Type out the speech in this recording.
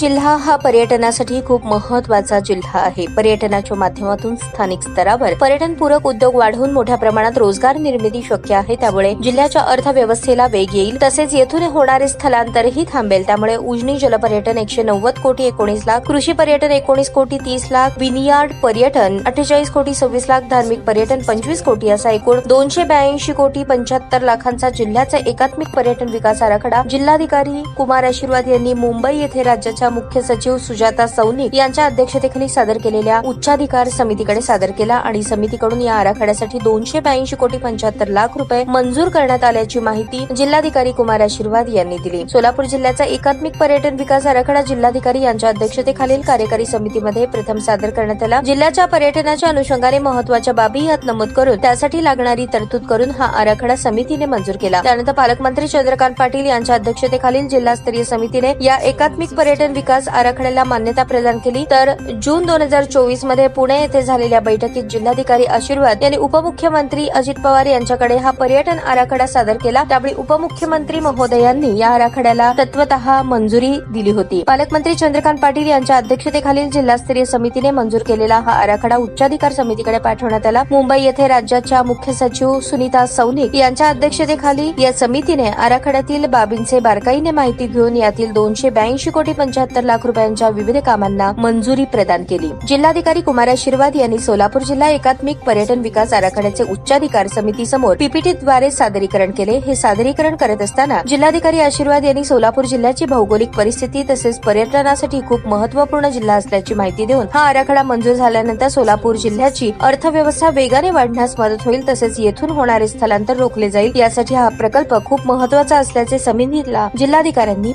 जिल्हा हा पर्यटनासाठी खूप महत्त्वाचा जिल्हा आहे. पर्यटनाच्या माध्यमातून स्थानिक स्तरावर पर्यटनपूरक उद्योग वाढवून मोठ्या प्रमाणात रोजगार निर्मिती शक्य आहे. त्यामुळे जिल्ह्याच्या अर्थव्यवस्थेला वेग येईल. तसेच येथून होणारे स्थलांतरही थांबेल. त्यामुळे उजनी जलपर्यटन एकशे नव्वद कोटी एकोणीस लाख कृषी पर्यटन एकोणीस कोटी तीस लाख विनियार्ड पर्यटन अठ्ठेचाळीस कोटी सव्वीस लाख धार्मिक पर्यटन पंचवीस कोटी असा एकूण दोनशे ब्याऐंशी कोटी पंच्याहत्तर लाखांचा जिल्ह्याचा एकात्मिक पर्यटन विकास आराखडा जिल्हाधिकारी कुमार आशीर्वाद यांनी मुंबई येथे राज्याच्या मुख्य सचिव सुजाता सौनिक यांच्या अध्यक्षतेखाली सादर केलेल्या उच्चाधिकार समितीकडे सादर केला आणि समितीकडून या आराखड्यासाठी दोनशे ब्याऐंशी कोटी पंच्याहत्तर लाख रुपये मंजूर करण्यात आल्याची माहिती जिल्हाधिकारी कुमार आशीर्वाद यांनी दिली. सोलापूर जिल्ह्याचा एकात्मिक पर्यटन विकास आराखडा जिल्हाधिकारी यांच्या अध्यक्षतेखालील कार्यकारी समितीमध्ये प्रथम सादर करण्यात आला. जिल्ह्याच्या पर्यटनाच्या अनुषंगाने महत्त्वाच्या बाबी यात नमूद करून त्यासाठी लागणारी तरतूद करून हा आराखडा समितीने मंजूर केला. त्यानंतर पालकमंत्री चंद्रकांत पाटील यांच्या अध्यक्षतेखालील जिल्हास्तरीय समितीने या एकात्मिक पर्यटन विकास आराखड्याला मान्यता प्रदान केली तर जून दोन हजार चोवीसमध्ये पुणे येथे झालेल्या बैठकीत जिल्हाधिकारी आशीर्वाद यांनी उपमुख्यमंत्री अजित पवार यांच्याकडे हा पर्यटन आराखडा सादर केला. त्यावेळी उपमुख्यमंत्री महोदयांनी या आराखड्याला तत्वत मंजुरी दिली होती. पालकमंत्री चंद्रकांत पाटील यांच्या अध्यक्षतेखालील जिल्हास्तरीय समितीने मंजूर केलेला हा आराखडा उच्चाधिकार समितीकडे पाठवण्यात आला. मुंबई येथे राज्याच्या मुख्य सचिव सुनीता सौनिक यांच्या अध्यक्षतेखाली या समितीने आराखड्यातील बाबींचे बारकाईने माहिती घेऊन यातील दोनशे ब्याऐंशी कोटी त्र्याहत्तर लाख रुपयांच्या विविध कामांना मंजुरी प्रदान केली. जिल्हाधिकारी कुमार आशीर्वाद यांनी सोलापूर जिल्हा एकात्मिक पर्यटन विकास आराखड्याचे उच्चाधिकार समितीसमोर पीपीटीद्वारे सादरीकरण केले. हे सादरीकरण करत असताना जिल्हाधिकारी आशीर्वाद यांनी सोलापूर जिल्ह्याची भौगोलिक परिस्थिती तसेच पर्यटनासाठी खूप महत्त्वपूर्ण जिल्हा असल्याची माहिती देऊन हा आराखडा मंजूर झाल्यानंतर सोलापूर जिल्ह्याची अर्थव्यवस्था वेगाने वाढण्यास मदत होईल तसेच येथून होणारे स्थलांतर रोखले जाईल. यासाठी हा प्रकल्प खूप महत्त्वाचा असल्याचे समितीला जिल्हाधिकाऱ्यांनी